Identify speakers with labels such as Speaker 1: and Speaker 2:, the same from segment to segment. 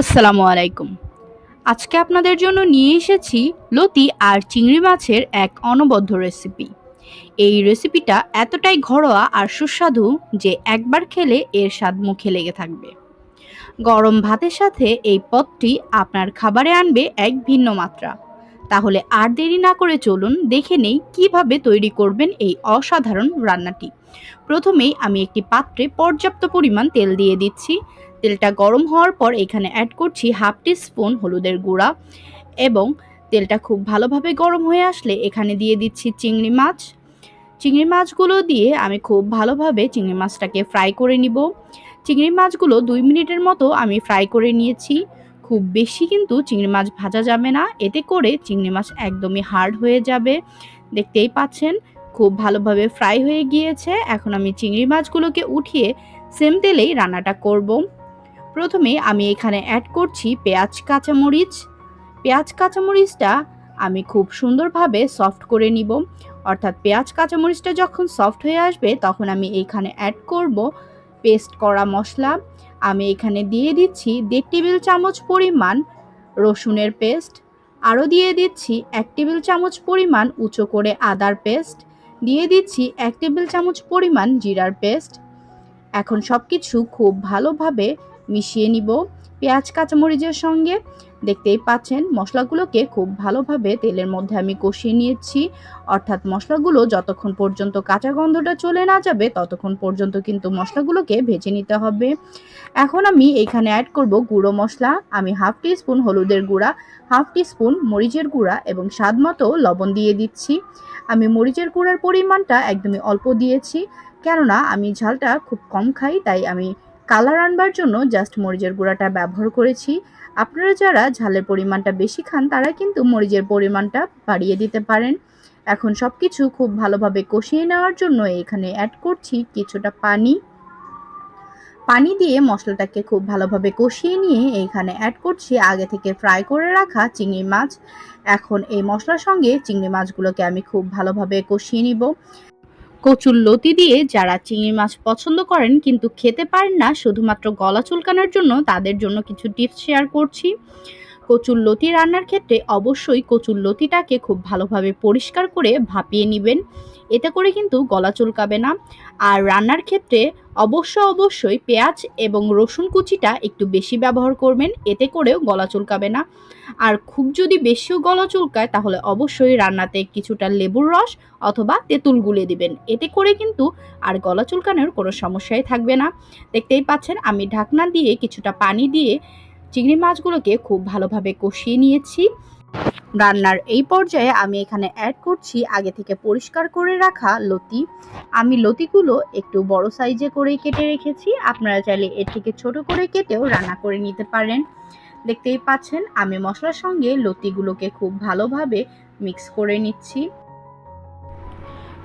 Speaker 1: আসসালামু আলাইকুম। আজকে আপনাদের জন্য নিয়ে এসেছি লতি আর চিংড়ি মাছের এক অনবদ্য রেসিপি। এই রেসিপিটা এতটাই ঘরোয়া আর সুস্বাদু যে একবার খেলে এর স্বাদ মুখে লেগে থাকবে। গরম ভাতের সাথে এই পদটি আপনার খাবারে আনবে এক ভিন্ন মাত্রা। তাহলে আর দেরি না করে চলুন দেখে নেই কীভাবে তৈরি করবেন এই অসাধারণ রান্নাটি। প্রথমেই আমি একটি পাত্রে পর্যাপ্ত পরিমাণ তেল দিয়ে দিচ্ছি। তেলটা গরম হওয়ার পর এখানে অ্যাড করছি হাফ টি স্পুন হলুদের গুঁড়া এবং তেলটা খুব ভালোভাবে গরম হয়ে আসলে এখানে দিয়ে দিচ্ছি চিংড়ি মাছ। চিংড়ি মাছগুলো দিয়ে আমি খুব ভালোভাবে চিংড়ি মাছটাকে ফ্রাই করে নিব। চিংড়ি মাছগুলো দুই মিনিটের মতো আমি ফ্রাই করে নিয়েছি। খুব বেশি কিন্তু চিংড়ি মাছ ভাজা যাবে না। এতে করে চিংড়ি মাছ একদমই হার্ড হয়ে যাবে। দেখতেই পাচ্ছেন, খুব ভালোভাবে ফ্রাই হয়ে গিয়েছে। এখন আমি চিংড়ি মাছগুলোকে উঠিয়ে সেম তেলেই রান্নাটা করব। প্রথমে আমি এখানে অ্যাড করছি পেঁয়াজ, কাঁচামরিচ। পেঁয়াজ, কাঁচামরিচটা আমি খুব সুন্দরভাবে সফট করে নিব। অর্থাৎ পেঁয়াজ, কাঁচামরিচটা যখন সফট হয়ে আসবে, তখন আমি এখানে অ্যাড করব পেস্ট করা মশলা আমি এখানে দিয়ে দিচ্ছি দেড় টেবিল চামচ পরিমাণ রসুনের পেস্ট। আরও দিয়ে দিচ্ছি এক টেবিল চামচ পরিমাণ উঁচু করে আদার পেস্ট। দিয়ে দিচ্ছি এক টেবিল চামচ পরিমাণ জিরার পেস্ট। এখন সব কিছু খুব ভালোভাবে মিশিয়ে নিব। পেঁয়াজ, কাঁচামরিচের সঙ্গে দেখতেই পাচ্ছেন, মশলাগুলোকে খুব ভালোভাবে তেলের মধ্যে আমি কষিয়ে নিয়েছি। অর্থাৎ মশলাগুলো যতক্ষণ পর্যন্ত কাঁচা গন্ধটা চলে না যাবে, ততক্ষণ পর্যন্ত কিন্তু মশলাগুলোকে ভেজে নিতে হবে। এখন আমি এখানে অ্যাড করব গুঁড়ো মশলা। আমি হাফ টি স্পুন হলুদের গুঁড়া, হাফ টি স্পুন মরিচের গুঁড়া এবং স্বাদ মতো লবণ দিয়ে দিচ্ছি। আমি মরিচের গুঁড়ার পরিমাণটা একদমই অল্প দিয়েছি, কেননা আমি ঝালটা খুব কম খাই, তাই আমি কালার আনবার জন্য জাস্ট মরিচের গুঁড়াটা ব্যবহার করেছি। আপনারা যারা ঝালের পরিমাণটা বেশি খান, তারা কিন্তু মরিচের পরিমাণটা বাড়িয়ে দিতে পারেন। এখন সব কিছু খুব ভালোভাবে কষিয়ে নেওয়ার জন্য এখানে অ্যাড করছি কিছুটা পানি। পানি দিয়ে মশলাটাকে খুব ভালোভাবে কষিয়ে নিয়ে এখানে অ্যাড করছি আগে থেকে ফ্রাই করে রাখা চিংড়ি মাছ। এখন এই মশলার সঙ্গে চিংড়ি মাছগুলোকে আমি খুব ভালোভাবে কষিয়ে নিব। কচুর লতি দিয়ে যারা চিংড়ি মাছ পছন্দ করেন কিন্তু খেতে পারেন না, শুধুমাত্র গলা চুলকানোর জন্য তাদের জন্য কিছু টিপস শেয়ার করছি। কচুর লতি রান্নার ক্ষেত্রে অবশ্যই কচুর লতিটাকে খুব ভালোভাবে পরিষ্কার করে ভাপিয়ে নেবেন। এতে করে কিন্তু গলা চুলকাবে না। আর রান্নার ক্ষেত্রে অবশ্য অবশ্যই পেঁয়াজ এবং রসুন কুচিটা একটু বেশি ব্যবহার করবেন, এতে করেও গলা চুলকাবে না। আর খুব যদি বেশিও গলা চুলকায়, তাহলে অবশ্যই রান্নাতে কিছুটা লেবুর রস অথবা তেঁতুল গুলে দিবেন। এতে করে কিন্তু আর গলা চুলকানোর কোনো সমস্যাই থাকবে না। দেখতেই পাচ্ছেন, আমি ঢাকনা দিয়ে কিছুটা পানি দিয়ে চিংড়ি মাছগুলোকে খুব ভালোভাবে কষিয়ে নিয়েছি। রান্নার এই পর্যায়ে আমি এখানে অ্যাড করছি আগে থেকে পরিষ্কার করে রাখা লতি। আমি লতিগুলো একটু বড় সাইজে করেই কেটে রেখেছি। আপনারা চাইলে এর থেকে ছোট করে কেটেও রান্না করে নিতে পারেন। দেখতেই পাচ্ছেন, আমি মশলার সঙ্গে লতিগুলোকে খুব ভালোভাবে মিক্স করে নিচ্ছি।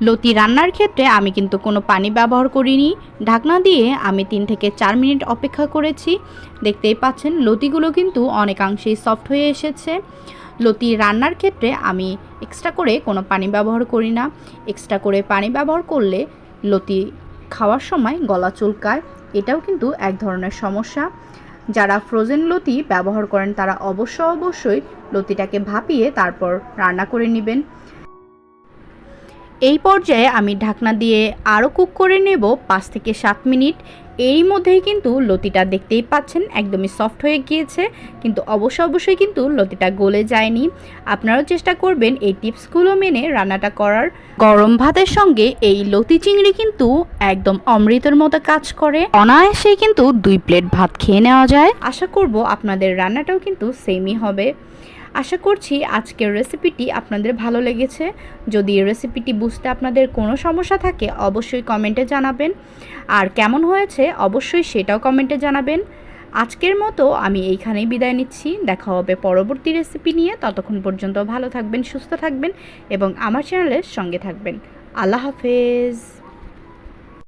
Speaker 1: লতি রান্নার ক্ষেত্রে আমি কিন্তু কোনো পানি ব্যবহার করিনি। ঢাকনা দিয়ে আমি তিন থেকে চার মিনিট অপেক্ষা করেছি। দেখতেই পাচ্ছেন, লতিগুলো কিন্তু অনেকাংশেই সফট হয়ে এসেছে। লতি রান্নার ক্ষেত্রে আমি এক্সট্রা করে কোনো পানি ব্যবহার করি না। এক্সট্রা করে পানি ব্যবহার করলে লতি খাওয়ার সময় গলা চুলকায়। এটাও কিন্তু এক ধরনের সমস্যা। যারা ফ্রোজেন লতি ব্যবহার করেন তারা অবশ্য অবশ্যই লতিটাকে ভাপিয়ে তারপর রান্না করে নেবেন। এই পর্যায়ে আমি ঢাকনা দিয়ে আরও কুক করে নেব পাঁচ থেকে সাত মিনিট। এরই মধ্যেই কিন্তু লতিটা দেখতেই পাচ্ছেন, একদমই সফট হয়ে গিয়েছে। কিন্তু অবশ্য অবশ্যই কিন্তু লতিটা গলে যায়নি। আপনারাও চেষ্টা করবেন এই টিপসগুলো মেনে রান্নাটা করার। গরম ভাতের সঙ্গে এই লতি চিংড়ি কিন্তু একদম অমৃতের মতো কাজ করে। অনায়াসেই কিন্তু দুই প্লেট ভাত খেয়ে নেওয়া যায়। আশা করব আপনাদের রান্নাটাও কিন্তু সেমই হবে। আশা করছি আজকের রেসিপিটি আপনাদের ভালো লেগেছে। যদি রেসিপিটি বুঝতে আপনাদের কোনো সমস্যা থাকে, অবশ্যই কমেন্টে জানাবেন। আর কেমন হয়েছে, অবশ্যই সেটাও কমেন্টে জানাবেন। আজকের মতো আমি এইখানেই বিদায় নিচ্ছি। দেখা হবে পরবর্তী রেসিপি নিয়ে। ততক্ষণ পর্যন্ত ভালো থাকবেন, সুস্থ থাকবেন এবং আমার চ্যানেলের সঙ্গে থাকবেন। আল্লাহ হাফেজ।